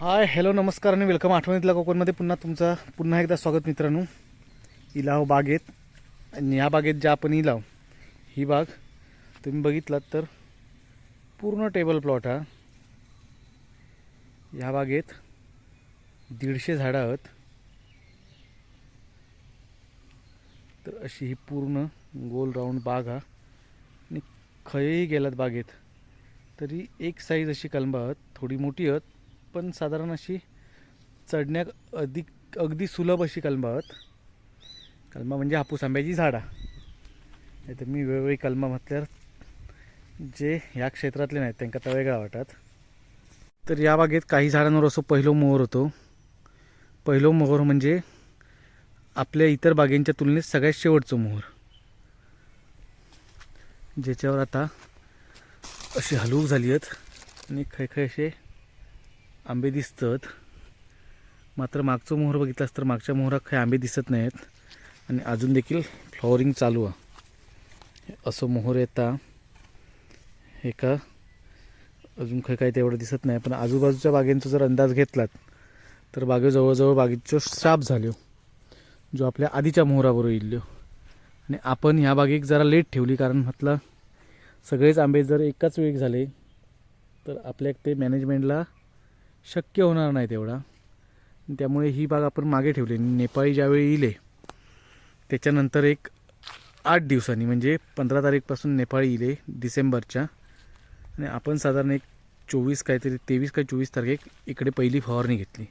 Hi hello नमस्कार आणि welcome आठवणीतल्या कोकणमध्ये पुन्हा तुमचं पुन्हा एकदा स्वागत मित्रांनो. इलाव बागेत आणि या बागेत ज्या आपण इलाव ही बाग तुम्ही बघितलात तर पूर्ण टेबल प्लॉट हा. या बागेत दीडशे झाडं आहेत. तर अशी ही पूर्ण गोल राऊंड बाग हा. आणि खयही गेलात बागेत तरी एक साईज अशी कलमं आहेत थोडी मोठी आहेत. पण साधारण अशी चढण्यात अधिक अगदी सुलभ अशी कलमा आहेत कलमा म्हणजे हापूस आंब्याची झाडा. नाही तर मी वेगवेगळी कलमा म्हटल्यावर जे ह्या क्षेत्रातले नाहीत त्यांना आता वेगळा वाटतात तर या बागेत काही झाडांवर असं पहिलो मोहर होतो. पहिलो मोहर म्हणजे आपल्या इतर बागेंच्या तुलनेत सगळ्यात शेवटचं मोहर. ज्याच्यावर आता अशी हलवूक झाली आहेत आणि खै खै असे आंबे दिसतात. मात्र मागचं मोहर बघितलास तर मागच्या मोहरात काही आंबे दिसत नाहीत. आणि अजून देखील फ्लॉवरिंग चालू आहे. असं मोहर येता. हे का? अजून काही काही तेवढं दिसत नाही. पण आजूबाजूच्या बागेंचा जर अंदाज घेतलात तर बागे जवळजवळ बागेचो श्राप झाल्यो जो आपल्या आधीच्या मोहराबरोबर येईल्यो आणि आपण ह्या बागेक जरा लेट ठेवली कारण म्हटलं सगळेच आंबे जर एकाच वेळी झाले तर आपल्या ते मॅनेजमेंटला शक्य होणार नाही तेवढा. त्यामुळे ही बाग आपण मागे ठेवली. नेपाळी ज्यावेळी येईल त्याच्यानंतर एक आठ दिवसांनी म्हणजे पंधरा तारीखपासून नेपाळी येईल डिसेंबरच्या. आणि आपण साधारण एक चोवीस काहीतरी तेवीस काय चोवीस तारखेक इकडे पहिली फवारणी घेतली.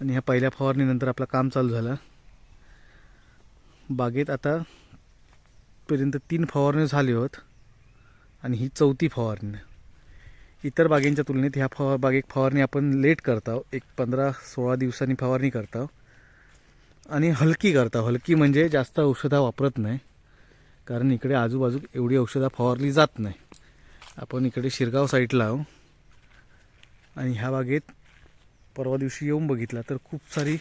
आणि ह्या पहिल्या फवारणीनंतर आपलं काम चालू झालं. बागेत आता पर्यंत तीन फवारणी झाली होत. आणि ही चौथी फवारणी. इतर बागेंच्या तुलनेत ह्या फवा बागेत फवारणी आपण लेट करतो एक पंधरा सोळा दिवसांनी फवारणी करतो आणि हलकी करता हलकी म्हणजे जास्त औषधा वापरत नाही. कारण इकडे आजूबाजू एवढी औषधा फवारली जात नाही. आपण इकडे शिरगाव साईडला आहो आणि ह्या बागेत परवा दिवशी येऊन बघितला तर खूप सारी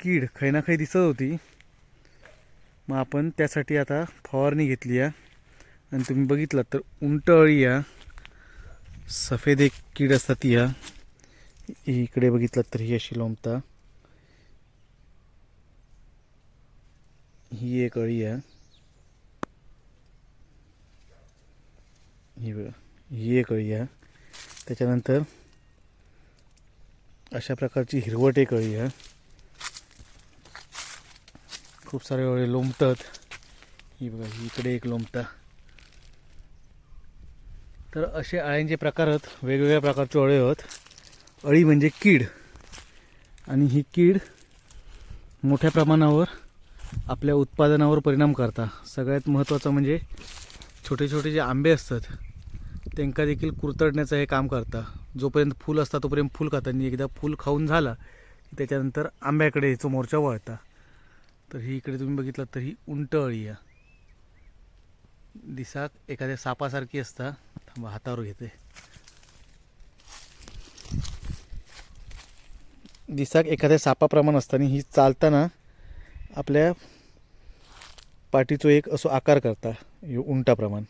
कीड खै ना खै दिसत होती. मग आपण त्यासाठी आता फवारणी घेतली आहे. आणि तुम्ही बघितलं तर उंट अळी या सफेद एक कीड असतात या. इकडे बघितलं तर ही अशी लोंबता ही एक अळी आहे. ही एक अळी आहे. त्याच्यानंतर अशा प्रकारची हिरवट एक अळी आहे. खूप सारे अळी लोंबतात ही बघा ही इकडे एक लोंबता तर असे अळ्यांचे प्रकार आहेत वेगवेगळ्या प्रकारचे अळे आहेत. अळी म्हणजे कीड. आणि ही कीड मोठ्या प्रमाणावर आपल्या उत्पादनावर परिणाम करता. सगळ्यात महत्त्वाचं म्हणजे छोटे छोटे जे आंबे असतात त्यांका देखील कुरतडण्याचं हे काम करता. जोपर्यंत फूल असता तोपर्यंत फूल खाता आणि एकदा फूल खाऊन झाला की त्याच्यानंतर आंब्याकडे जो मोर्चा वळता. तर ही इकडे तुम्ही बघितलं तर ही उंट अळी आहे. दिसाक एखाद्या सापासारखी असता. मग हातावर घेते. दिसाक एखाद्या सापाप्रमाण असताना ही चालताना आपल्या पाठीचो एक असो आकार करता यो उंटाप्रमाण.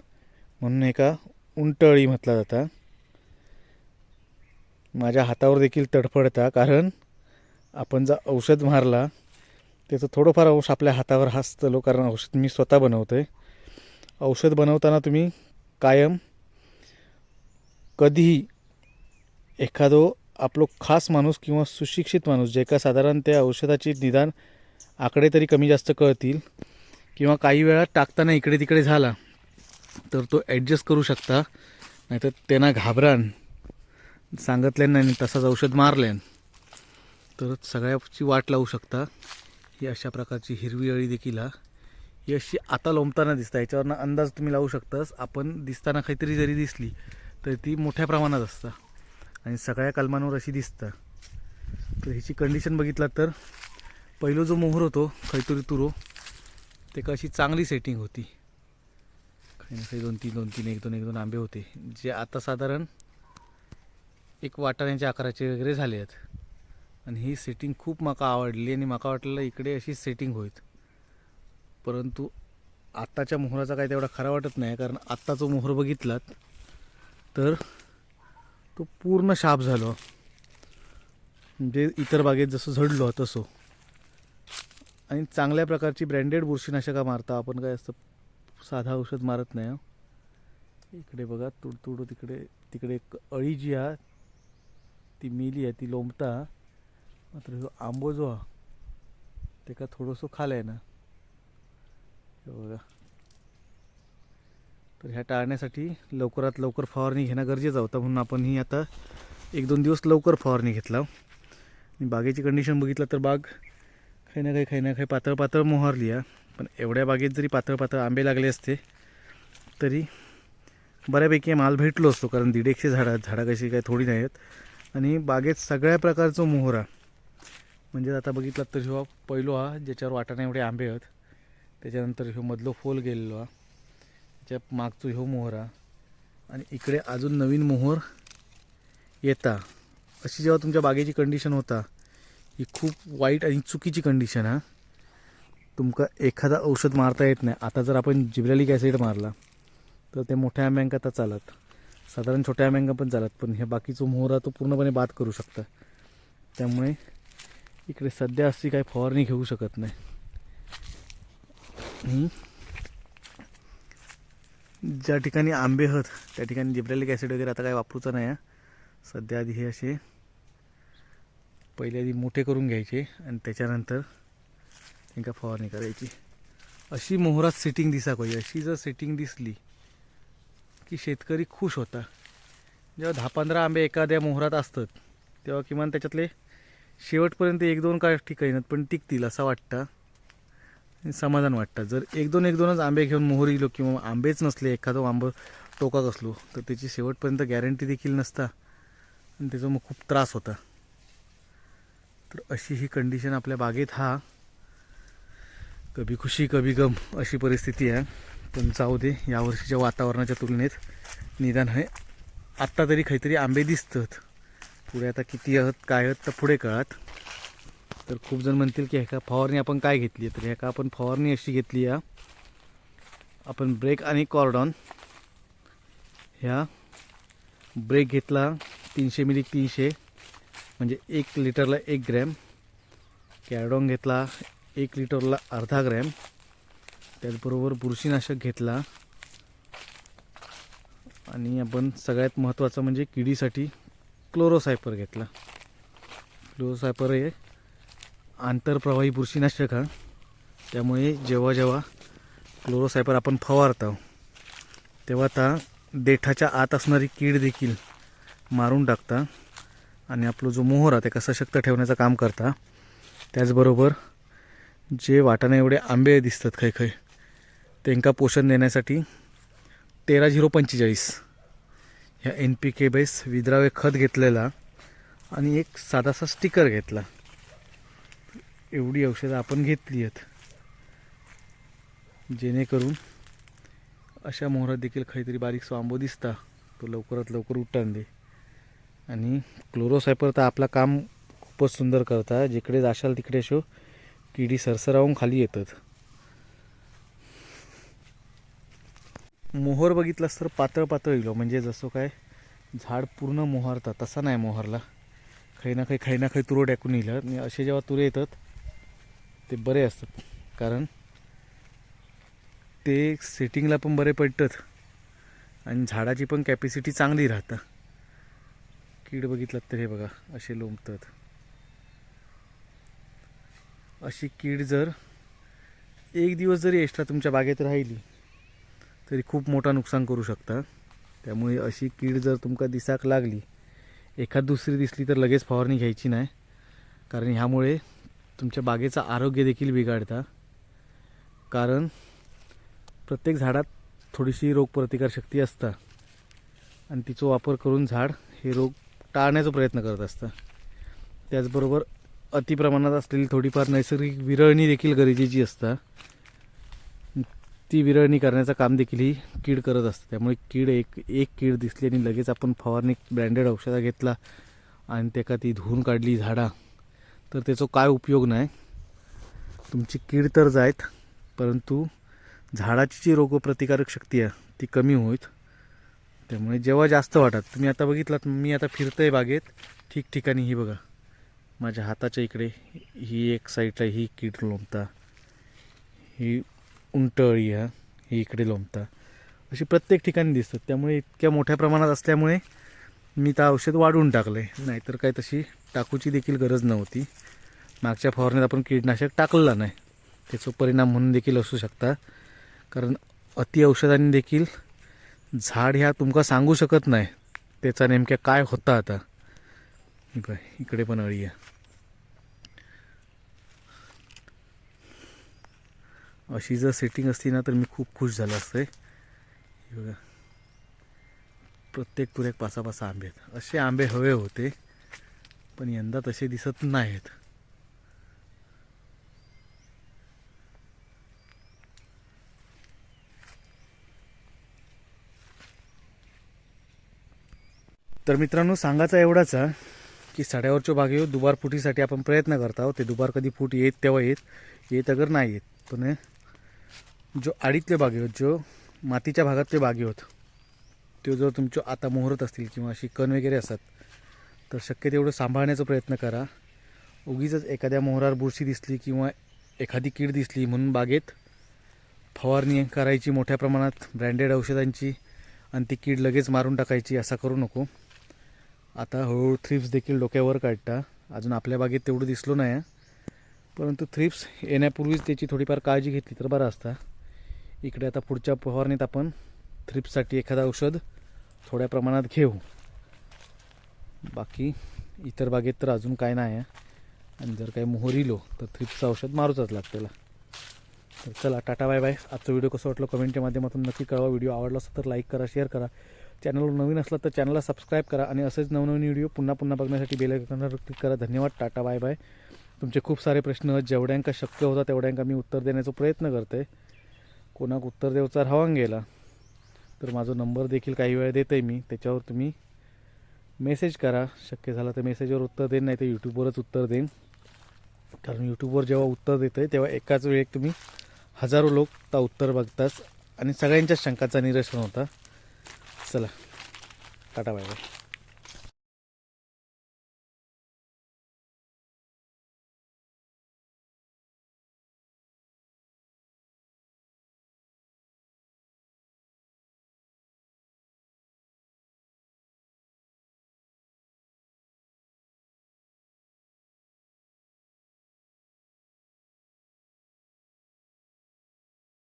म्हणून एका उंटळी म्हटला जाता. माझ्या हातावर देखील तडफडता कारण आपण जर औषध मारला त्याचं थोडंफार अंश आपल्या हातावर हसतलो कारण औषध मी स्वतः बनवतो आहे औषध बनवताना तुम्ही कायम कधीही एखादो आपलो खास माणूस किंवा सुशिक्षित माणूस जे का साधारण त्या औषधाची निदान आकडे तरी कमी जास्त कळतील किंवा काही वेळा टाकताना इकडे तिकडे झाला तर तो ॲडजस्ट करू शकता. नाहीतर त्यांना घाबरान सांगितल्यान नाही तसाच औषध मारल्यान. तर सगळ्याची वाट लावू शकता. ही अशा प्रकारची हिरवी अळी देखील हा. ही अशी आता लोंबताना दिसता याच्यावरनं अंदाज तुम्ही लावू शकतास. आपण दिसताना काहीतरी जरी दिसली तर ती मोठ्या प्रमाणात असतं. आणि सगळ्या कलमांवर अशी दिसतं. तर ह्याची कंडिशन बघितला तर पहिलो जो मोहर होतो खैतुरी तुरो ते अशी चांगली सेटिंग होती. काही ना काही दोन तीन दोन तीन एक दोन एक दोन आंबे होते. जे आता साधारण एक वाटाण्याच्या आकाराचे वगैरे झाले आहेत. आणि ही सेटिंग खूप माका आवडली आणि माका वाटलेलं इकडे अशी सेटिंग होईल. परंतु आत्ताच्या मोहराचा काही तेवढा खरा वाटत नाही कारण आत्ताचा मोहर बघितलात तर तो पूर्ण शाप झालो. म्हणजे इतर बागेत जसं झडलो तसं. आणि चांगल्या प्रकारची ब्रँडेड बुरशीनाशका मारता. आपण काय असतं साधा औषध मारत नाही इकडे बघा तुडतुड तिकडे तिकडे एक अळी जी आहे ती मिली आहे ती लोंबता. मात्र ह्यो आंबो जो हा तेका थोडंसं खालं आहे ना. हे बघा. तर ह्या टाळण्यासाठी लवकरात लवकर फवारणी घेणं गरजेचं होतं. म्हणून आपण ही आता एक दोन दिवस लवकर फवारणी घेतला. आणि बागेची कंडिशन बघितलं तर बाग काही ना काही काही ना काही पातळ पातळ मोहरली आहे. पण एवढ्या बागेत जरी पातळ पातळ आंबे लागले असते तरी बऱ्यापैकी माल भेटलो असतो. कारण दीड एकशे झाडं झाडं कशी काय थोडी नाही आहेत आणि बागेत सगळ्या प्रकारचं मोहरा. म्हणजे आता बघितलं तर ह्यो पहिलो हा ज्याच्यावर वाटाणे एवढे आंबे आहेत. त्याच्यानंतर ह्यो मधलो फोल गेलेलो हा. त्याच्या मागचो ह्यो मोहरा आणि इकडे अजून नवीन मोहर येता. अशी जेव्हा तुमच्या बागेची कंडिशन होता ही खूप वाईट आणि चुकीची कंडिशन हा. तुमका एखादा औषध मारता येत नाही. आता जर आपण जिब्रॅलिक ॲसिड मारला तर ते मोठ्या आंब्यांका आता चालत. साधारण छोट्या आंब्यांका पण चालत पण ह्या बाकीचा मोहरा तो पूर्णपणे बाद करू शकता. त्यामुळे इकडे सध्या अशी काही फवारणी घेऊ शकत नाही. ज्या ठिकाणी आंबे आहेत त्या ठिकाणी जिब्रॅलिक ॲसिड वगैरे आता काय वापरूचं नाही आहे. सध्या आधी हे असे पहिले आधी मोठे करून घ्यायचे आणि त्याच्यानंतर त्यांना फवारणी करायची. अशी मोहरात सेटिंग दिसा पाहिजे अशी जर सेटिंग दिसली की शेतकरी खुश होता. जेव्हा दहा पंधरा आंबे एखाद्या मोहरात असतात तेव्हा किमान त्याच्यातले शेवटपर्यंत एक दोन काय ठिकाणी पण टिकतील असं वाटतं. समाधान वाटतं. जर एक दोन एक दोनच आंबे घेऊन मोहर गेलो किंवा आंबेच नसले एखादं आंबं टोकात असलो तर त्याची शेवटपर्यंत गॅरंटी देखील नसता आणि त्याचा मग खूप त्रास होता. तर अशी ही कंडिशन आपल्या बागेत हा. कभी खुशी कभी गम अशी परिस्थिती आहे. पण जाऊ दे यावर्षीच्या वातावरणाच्या तुलनेत निदान आहे आत्ता तरी काहीतरी आंबे दिसतात. पुढे आता किती आहेत काय आहेत तर पुढे कळत. तर खूप जण म्हणतील की ह्याका फवारणी आपण काय घेतली तर ह्याका आपण फवारणी अशी घेतली या आपण ब्रेक आणि कॉर्डॉन. ह्या ब्रेक घेतला तीनशे मिली तीनशे म्हणजे एक लिटरला एक ग्रॅम. कॅरडॉन घेतला एक लिटरला अर्धा ग्रॅम. त्याचबरोबर बुरशीनाशक घेतला. आणि आपण सगळ्यात महत्त्वाचं म्हणजे किडीसाठी क्लोरोसायपर घेतला. क्लोरोसायपर हे आंतरप्रवाही बुरशीनाशक हा. त्यामुळे जेव्हा जेव्हा क्लोरोसायपर आपण फवारतो तेव्हा त्या देठाच्या आत असणारी कीड देखील मारून टाकता आणि आपला जो मोहर आहे त्याका सशक्त ठेवण्याचं काम करता त्याचबरोबर जे वाटाणे एवढे आंबे दिसतात खै खै त्यांका पोषण देण्यासाठी तेरा झिरो पंचेचाळीस ह्या एन पी के बेस विद्रावे खत घेतलेला आणि एक साधासा स्टिकर घेतला. एवढी औषधं आपण घेतली आहेत. जेणेकरून अशा मोहरात देखील काहीतरी बारीकसो आंबो दिसता. तो लवकरात लवकर उठान दे. आणि क्लोरोसायपर तर आपला काम खूपच सुंदर करता. जिकडे जाशाल तिकडे शो किडी सरसरावून खाली येतात. मोहर बघितलास तर पातळ पातळ येलो हो. म्हणजे जसं काय झाड पूर्ण मोहरता. तसा नाही मोहरला. काही ना काही काही ना काही तुरो टाकून येईल. आणि असे जेव्हा तुरे येतात ते बरे असतात. कारण ते सेटिंगला पण बरे पडतात. आणि झाडाची पण कॅपॅसिटी चांगली राहतं. कीड बघितलं तर हे बघा असे लोंबतात. अशी कीड जर एक दिवस जरी एक्स्ट्रा तुमच्या बागेत राहिली तरी खूप मोठा नुकसान करू शकता. त्यामुळे अशी कीड जर तुमका दिसाक लागली एखाद दुसरी दिसली तर लगेच फवारणी घ्यायची नाही. कारण ह्यामुळे तुमच्या बागेचं आरोग्य देखील बिघाडता. कारण प्रत्येक झाडात थोडीशी रोगप्रतिकारशक्ती असता. आणि तिचा वापर करून झाड हे रोग टाळण्याचा प्रयत्न करत असतं. त्याचबरोबर अतिप्रमाणात असलेली थोडीफार नैसर्गिक विरळणी देखील गरजेची असता. ती विरळणी करण्याचं काम देखील ही कीड करत असते. त्यामुळे कीड एक एक कीड दिसली आणि लगेच आपण फवारणी ब्रँडेड औषधा घेतला आणि त्याका ती धुवून काढली झाडा. तर त्याचा काय उपयोग नाही. तुमची कीड तर जायत परंतु झाडाची जी रोगप्रतिकारक शक्ती आहे ती कमी होईत त्यामुळे जेव्हा जास्त वाटत तुम्ही आता बघितलात मी आता फिरतोय बागेत ठिकठिकाणी ही बघा. माझ्या हाताच्या इकडे ही एक साईडला ही कीड लोंबता ही उंटअळी हा ही इकडे लोंबता अशी प्रत्येक ठिकाणी दिसतात. त्यामुळे इतक्या मोठ्या प्रमाणात असल्यामुळे मी तर औषध वाढवून टाकलं आहे नाहीतर काय तशी टाकूची देखील गरज नव्हती. मागच्या फवारणीत आपण कीटनाशक टाकलेला नाही. त्याचा परिणाम म्हणून देखील असू शकता. कारण अतिऔषधांनी देखील झाड ह्या तुमका सांगू शकत नाही. त्याचा नेमक्या काय होता आता? इकडे पण अळी आहे अशी जर सेटिंग असती ना तर मी खूप खुश झालो असते. बघा. प्रत्येक तुरेक पाच पाच आंबे आहेत. असे आंबे हवे होते. पण यंदा तसे दिसत नाहीत. तर मित्रांनो सांगायचा एवढाच आहे की साड्यावरच्या बागेवर दुबार फुटीसाठी आपण प्रयत्न करत आहोत. ते दुबार कधी फूट येत तेव्हा येत येत अगर नाही येत. पण जो आडीतले बागे जो मातीच्या भागातले बागे होत जर तुमच्या आता मुहूर्त असतील किंवा अशी कण वगैरे असतात तर शक्य तेवढं सांभाळण्याचा प्रयत्न करा. उगीच एखाद्या मोहरावर बुरशी दिसली किंवा एखादी कीड दिसली म्हणून बागेत फवारणी करायची मोठ्या प्रमाणात ब्रँडेड औषधांची आणि ती कीड लगेच मारून टाकायची असा करू नको. आता हळूहळू थ्रिप्स देखील डोक्यावर काढता. अजून आपल्या बागेत तेवढं दिसलो नाही. परंतु थ्रिप्स येण्यापूर्वीच त्याची थोडीफार काळजी घेतली तर बरं असता. इकडे आता पुढच्या फवारणीत आपण थ्रिप्ससाठी एखादं औषध थोड्या प्रमाणात घेऊ. बाकी इतर बागेत तर अजून काय नाही आहे. आणि जर काही मोहरीलो तर थ्रिप्सचं औषध मारूचंच लागतं त्याला तर चला टाटा बाय बाय. आजचा व्हिडिओ कसं वाटलं कमेंटच्या माध्यमातून नक्की कळवा. व्हिडिओ आवडला असं तर लाईक करा शेअर करा. चॅनलवर नवीन असला तर चॅनलला सबस्क्राईब करा आणि असेच नवनवीन व्हिडिओ पुन्हा पुन्हा बघण्यासाठी बेल क्लिक करा. धन्यवाद टाटा बाय बाय. तुमचे खूप सारे प्रश्न जेवढ्यांका शक्य होता तेवढ्यांका मी उत्तर देण्याचा प्रयत्न करते कोणाक उत्तर देवचा राहून गेला तर माझा नंबर देखील काही वेळ देते मी. त्याच्यावर तुम्ही मेसेज करा. शक्य झालं तर मेसेजवर उत्तर देईन नाही तर यूट्यूबवरच उत्तर देईन. कारण यूट्यूबवर जेव्हा उत्तर देतं तेव्हा एकाच वेळी तुम्ही हजारो लोक त्या उत्तर बघतात आणि सगळ्यांच्याच शंकाचा निरसन होता. चला टाटा बाय बाय.